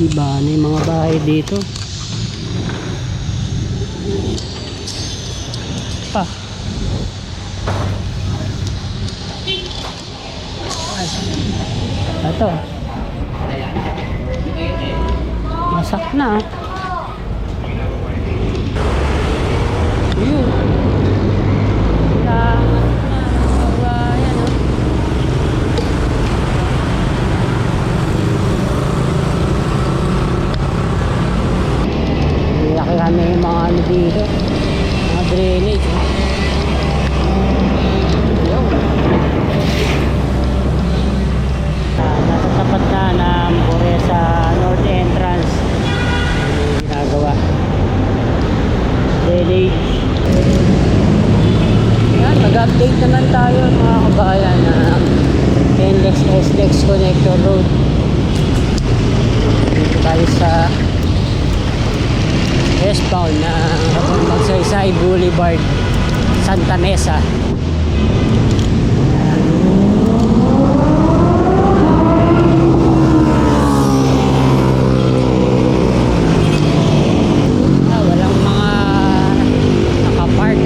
Iba na yung mga bahay dito. Pa. Ito. Masak na. Yun. Langat na. Kawayan, oh. Laki kami yung mga ano dito. Mga drainage. eh. Yun. Ah, nasa tapat na ng Boresa North Entrance. Yung ginagawa. Drainage. Yan, mag-update naman tayo mga kabayan na NLEX Connector Road. Dito tayo sa westbound na Magsaysay Boulevard, Santa Mesa. Ah, walang mga nakapark.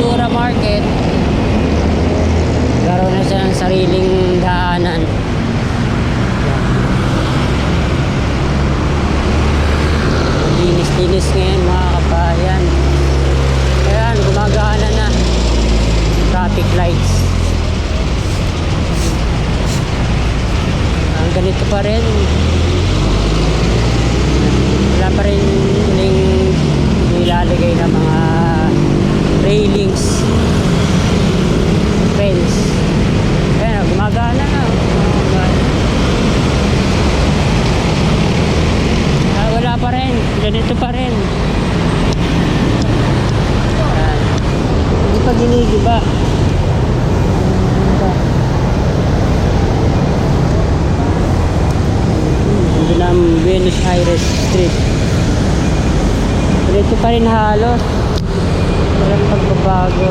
Tura Market Karoon na siya ng sariling daanan. Linis-linis ngayon mga kabayan. Ayan, gumagana na. Traffic lights. Ang ganito pa rin. Wala pa rin huling nilalagay ng mga railings fence. Ayan, gumagana na. Ah, wala pa rin. Ganito pa rin. Ayan. Hindi pa ginigiba. Ito. Hindi na ang Buenos Aires Street. Ganito pa rin halos. Walang pagbabago.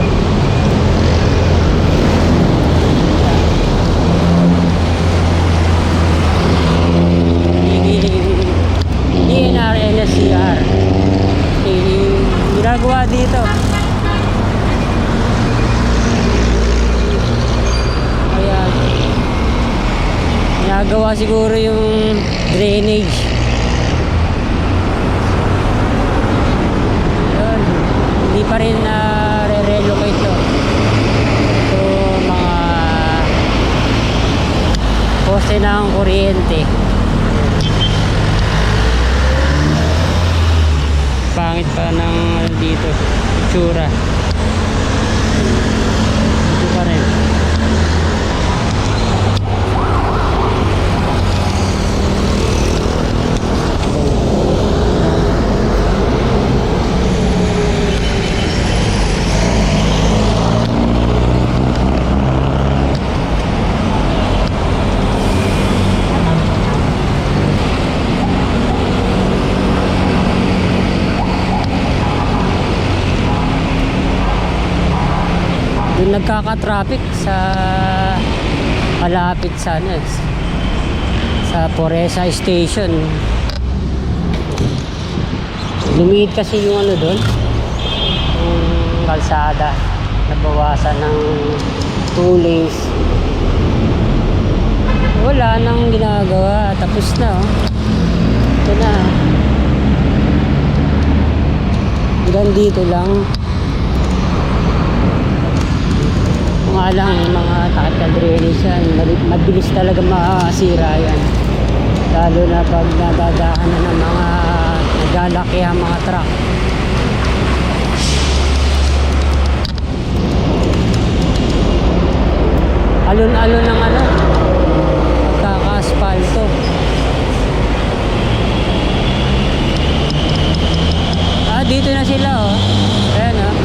DNR NSCR ginagawa dito ayan ginagawa siguro yung drainage yun hindi pa rin na re-relocate to. Ito mga poste ng kuryente. Pangit pa ng ano dito itsura ito pa rin Doon nagkaka-traffic sa malapit sa ano eh, sa Poresa Station. Lumiit kasi yung ano doon, yung kalsada. Nabawasan ng two lanes. Wala nang ginagawa. Tapos na oh. Ito na. Hanggang dito lang. Mga lang mga mali- mabilis talaga masira yan. Lalo na pag nadadaan na ng mga naglalaki ang mga truck. Alon-alon ng ano pagkaka-asphalto ah dito na sila oh ayan oh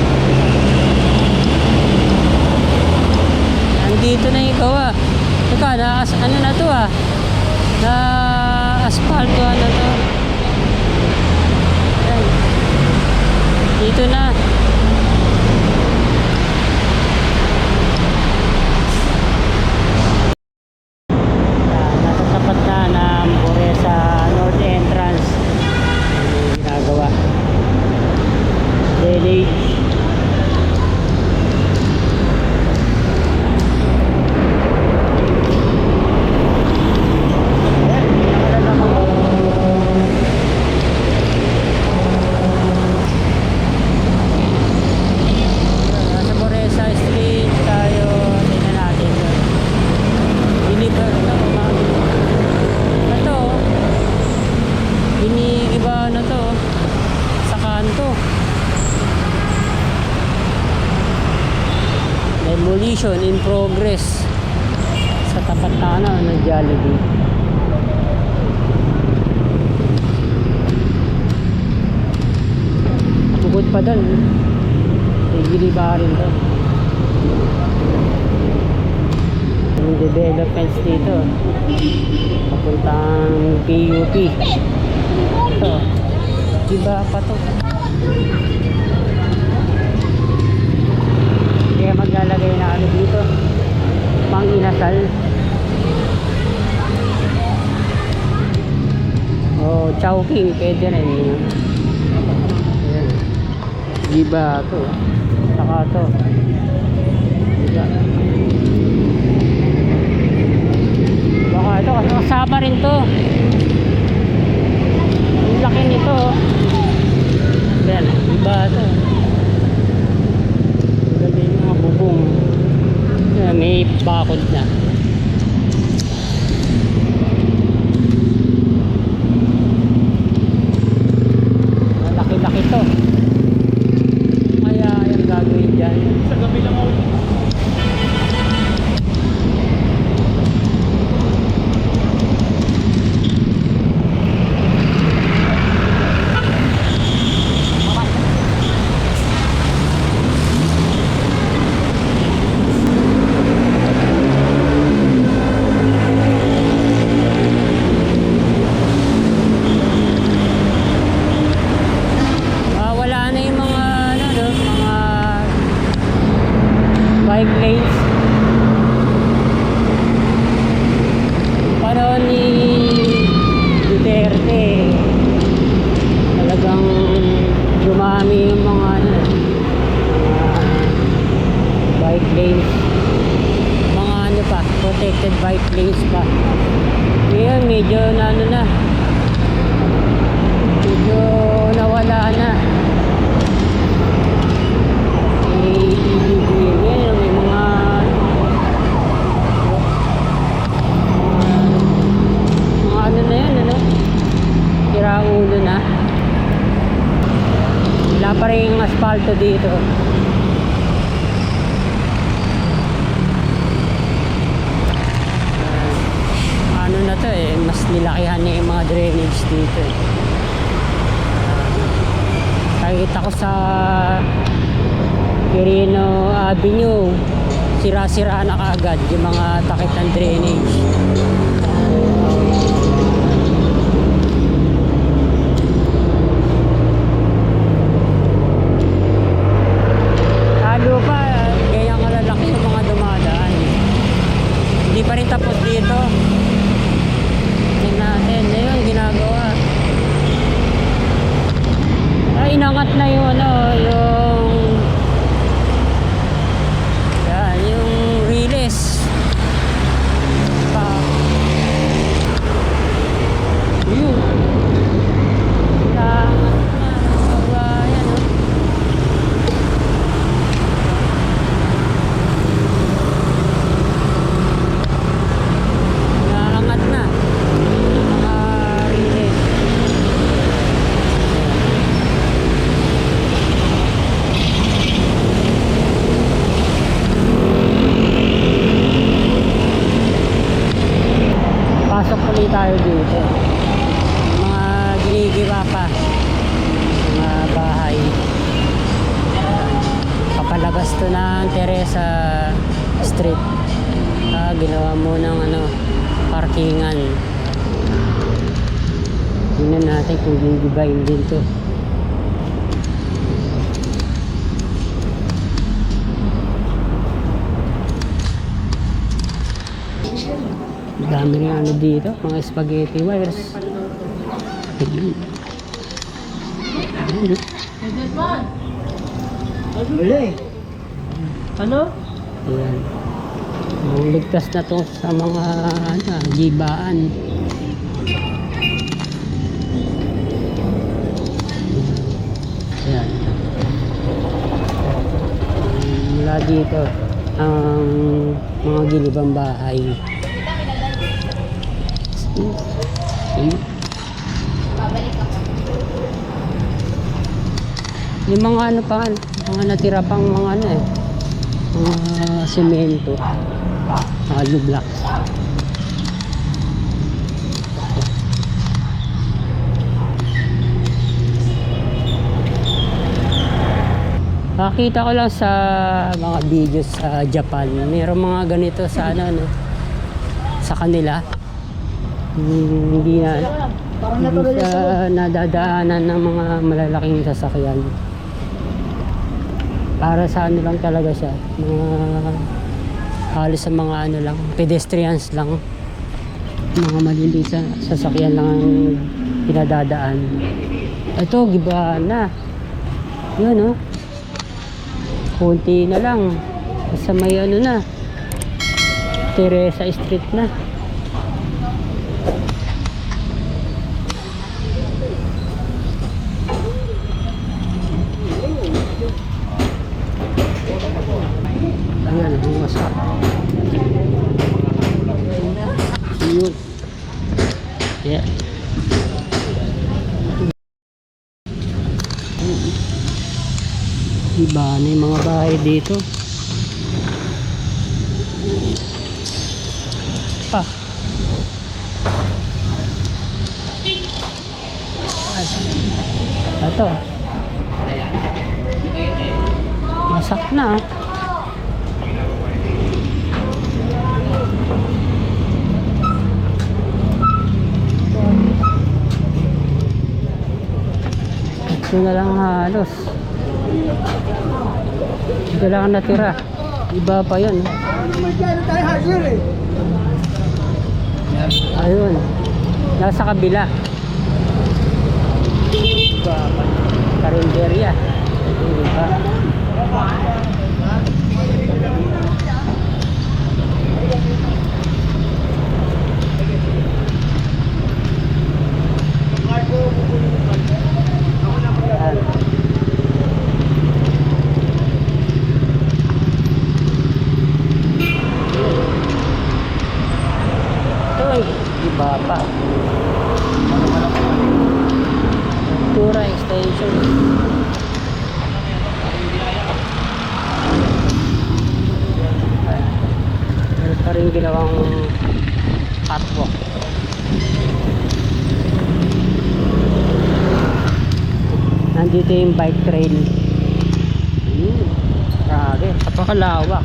Nandito na ikaw ah. Teka, na, ano na to ah? Na asfalto ano to? Dito na. Progress sa tapat na ano, ng Jollibee. Bukod pa doon, may giliba rin doon. Yung developments dito, papuntang PUP. Ito, iba pa to. Maglalagay na ano dito, pang inasal. Oh, chowking, pwede rin. Yun. Ayan. Iba to. Saka to. Iba. Baka ito, kasama rin to. Ang laki nito. Ayan, iba to. Ganda yung mga bubong. Ayan, may bakod na. Laki-laki to. Kaya yung gagawin dyan. Sa gabi lang ako. Ah, wala na yung mga ano, no, mga bike lanes. Panahon ni Duterte, talagang dumami yung mga ano, mga bike lanes. Mga ano pa, protected bike lanes pa. Ngayon, medyo na ano na, medyo nawala na. May ibig yan, may mga mga ano na yan, ano? Tira ulo na. Wala pa rin asfalto dito. Ah, ano na to eh, mas nilakihan niya yung mga drainage dito eh. Nakikita ko sa Quirino Avenue, sira-sira na kaagad yung mga takip ng drainage. Lalo pa, gaya kalalaki yung mga dumadaan. Hindi pa rin tapos dito. Tingnan natin, ayun, ginagawa. Ay, inangat na yung ano, yung... Yan, yung release. Pa. Yun. Inangat na. Aba, yan, oh. Inaangat na. Mga release. Pasok ulit tayo dito. Mga ginigiba pa. Mga bahay. Papalabas to ng Teresa Street. Ah, ginawa mo ng ano, parkingan. Tingnan natin kung gigibain din to. Dami rin ano dito, mga spaghetti wires. Ayun. Ayun, Wala eh. Ano? Ayan. Ligtas na to sa mga ano, gibaan. Mula dito, ang mga gilibang bahay. Yung mga ano pa, mga natira pang mga ano eh. mga semento mga blocks Nakita ko lang sa mga videos sa Japan, mayroong mga ganito sa ano, no, sa kanila. Hindi na, hindi sa nadadaanan ng mga malalaking sasakyan. Para sa ano lang talaga siya, mga halos sa mga ano lang, pedestrians lang. Mga maliliit sa sasakyan lang ang pinadadaan. Ito, giba na. Yun, oh. Kunti na lang. Sa may ano na. Teresa Street na. Ayan, bumasak. Yun. Yeah. Iba na yung mga bahay dito. Pa. Ito. Masak na. ah. Ito na lang halos. Ito lang ang natira. Iba pa yun. Ayun. Nasa kabila. Karinderya. Iba. Yan. Ito ay iba pa. Tura extension. Meron ginawang catwalk. Nandito yung bike trail. Hmm, grabe. Napakalawak.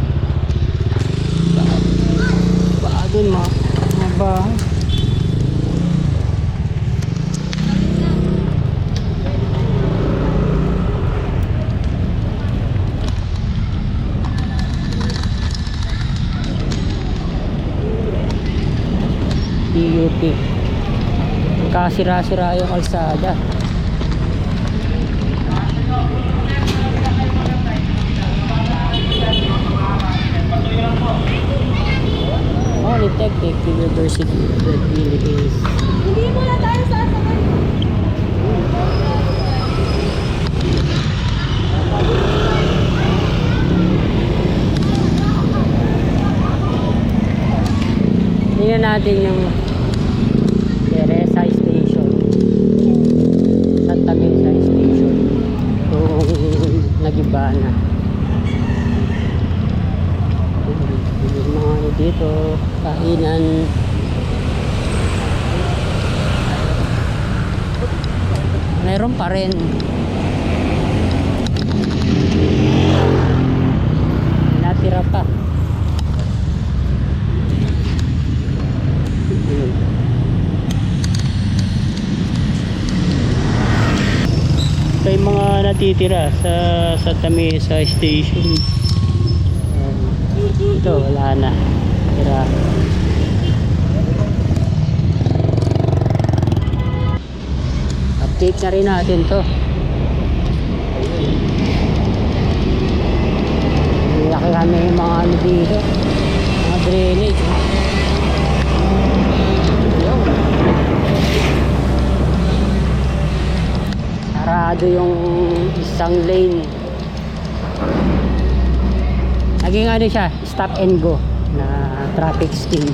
Baka dun mga, mga DUP. Kasira-sira yung kalsada. Polytechnic University of the Philippines. Hindi mo na tayo sasakay. Tingnan natin yung Teresa Station. Santa Mesa Station. Kung nagiba na. Yung mga ano dito, kainan. Meron pa rin. Natira pa. Ito yung mga natitira sa Santa Mesa Station. Ito, wala na. Tira. Update na rin natin to. Laki kami yung mga ano dito. Mga drainage. Sarado yung isang lane. Naging ano siya, stop and go na traffic scheme.